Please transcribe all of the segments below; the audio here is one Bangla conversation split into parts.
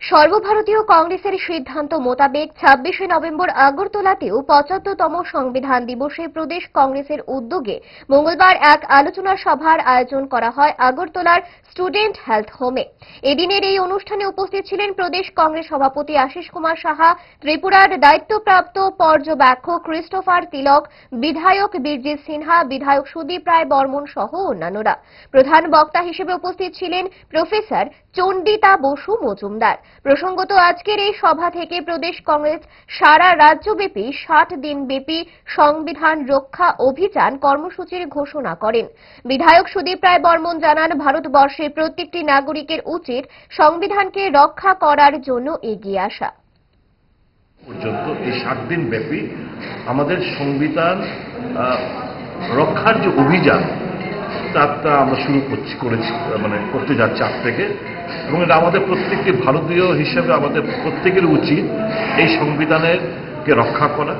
সর্বভারতীয় কংগ্রেসের সিদ্ধান্ত মোতাবেক ছাব্বিশে নভেম্বর আগরতলাতেও পঁচাত্তরতম সংবিধান দিবসে প্রদেশ কংগ্রেসের উদ্যোগে মঙ্গলবার এক আলোচনা সভার আয়োজন করা হয় আগরতলার স্টুডেন্ট হেলথ হোমে। এদিনের এই অনুষ্ঠানে উপস্থিত ছিলেন প্রদেশ কংগ্রেস সভাপতি আশিস কুমার সাহা, ত্রিপুরার দায়িত্বপ্রাপ্ত পর্যবেক্ষক ক্রিস্টোফার তিলক, বিধায়ক বীরজিৎ সিনহা, বিধায়ক সুদীপ রায় বর্মন সহ অন্যান্যরা। প্রধান বক্তা হিসেবে উপস্থিত ছিলেন প্রফেসর চন্ডিতা বসু মজুমদার। প্রসঙ্গত, আজকের এই সভা থেকে প্রদেশ কংগ্রেস, সারা রাজ্যব্যাপী ষাট দিনব্যাপী সংবিধান রক্ষা অভিযান কর্মসূচির ঘোষণা করেন। বিধায়ক সুদীপ রায় বর্মন জানান, ভারতবর্ষের প্রত্যেকটি নাগরিকের উচিত সংবিধানকে রক্ষা করার জন্য এগিয়ে আসা। পর্যন্ত এই সাত দিন ব্যাপী আমাদের সংবিধান রক্ষার যে অভিযান তারটা আমরা শুরু করছি, করেছি মানে করতে যাচ্ছি আজ থেকে। এবং এটা আমাদের প্রত্যেকটি ভারতীয় হিসেবে আমাদের প্রত্যেকের উচিত এই সংবিধানের কে রক্ষা করা,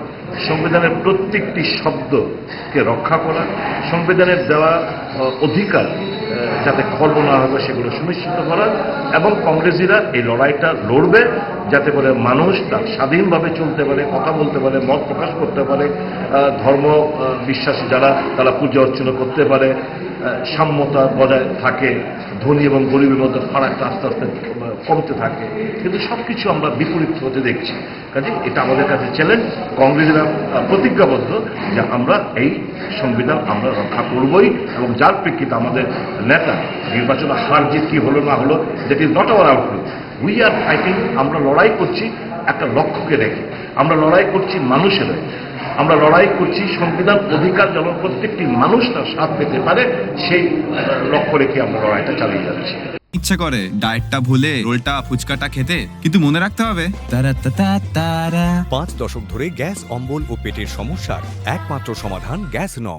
সংবিধানের প্রত্যেকটি শব্দকে রক্ষা করা, সংবিধানের দেওয়া অধিকার যাতে খর্ব না হবে সেগুলো সুনিশ্চিত করা, এবং কংগ্রেসিরা এই লড়াইটা লড়বে, যাতে করে মানুষ তার স্বাধীনভাবে চলতে পারে, কথা বলতে পারে, মত প্রকাশ করতে পারে ধর্ম বিশ্বাসী যারা, তারা পূজা অর্চনা করতে পারে সাম্যতা বজায় থাকে, ধনী এবং গরিবের মধ্যে ফারাকটা আস্তে আস্তে কমতে থাকে। কিন্তু সব কিছু আমরা বিপরীত হতে দেখছি। কাজে এটা আমাদের কাছে চ্যালেঞ্জ কংগ্রেসরা প্রতিজ্ঞাবদ্ধ যে আমরা এই সংবিধান আমরা রক্ষা করবই এবং যার প্রেক্ষিতে আমাদের নেতা নির্বাচনে হার জিত কি হলো না হলো that is not our outlook we are fighting আমরা লড়াই করছি একটা লক্ষ্যকে রেখে। আমরা লড়াই করছি মানুষের। আমরা লড়াই করছি সংবিধান অধিকার যেন প্রত্যেকটি মানুষ তার স্বাদ পেতে পারে সেই লক্ষ্য রেখে আমরা লড়াইটা চালিয়ে যাচ্ছি। ইচ্ছে করে ডায়েটটা ভুলে রোলটা ফুচকাটা খেতে কিন্তু মনে রাখতে হবে। তারা তারা পাঁচ দশক ধরে গ্যাস অম্বল ও পেটের সমস্যার একমাত্র সমাধান গ্যাস নল।